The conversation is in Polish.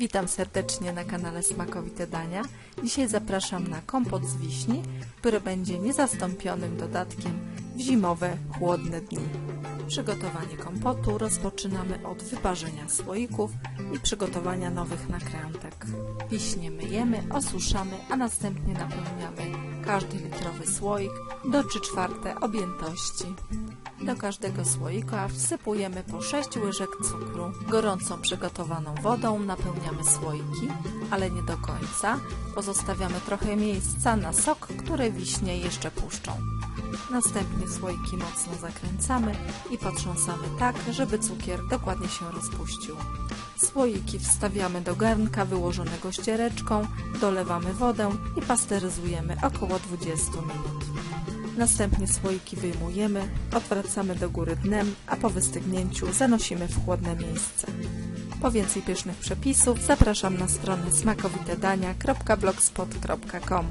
Witam serdecznie na kanale Smakowite Dania. Dzisiaj zapraszam na kompot z wiśni, który będzie niezastąpionym dodatkiem w zimowe, chłodne dni. Przygotowanie kompotu rozpoczynamy od wyparzenia słoików i przygotowania nowych nakrętek. Wiśnie myjemy, osuszamy, a następnie napełniamy każdy litrowy słoik do 3 czwarte objętości. Do każdego słoika wsypujemy po 6 łyżek cukru. Gorącą przygotowaną wodą napełniamy słoiki, ale nie do końca. Pozostawiamy trochę miejsca na sok, które wiśnie jeszcze puszczą. Następnie słoiki mocno zakręcamy i potrząsamy tak, żeby cukier dokładnie się rozpuścił. Słoiki wstawiamy do garnka wyłożonego ściereczką, dolewamy wodę i pasteryzujemy około 20 minut. Następnie słoiki wyjmujemy, odwracamy do góry dnem, a po wystygnięciu zanosimy w chłodne miejsce. Po więcej pysznych przepisów zapraszam na stronę smakowitedania.blogspot.com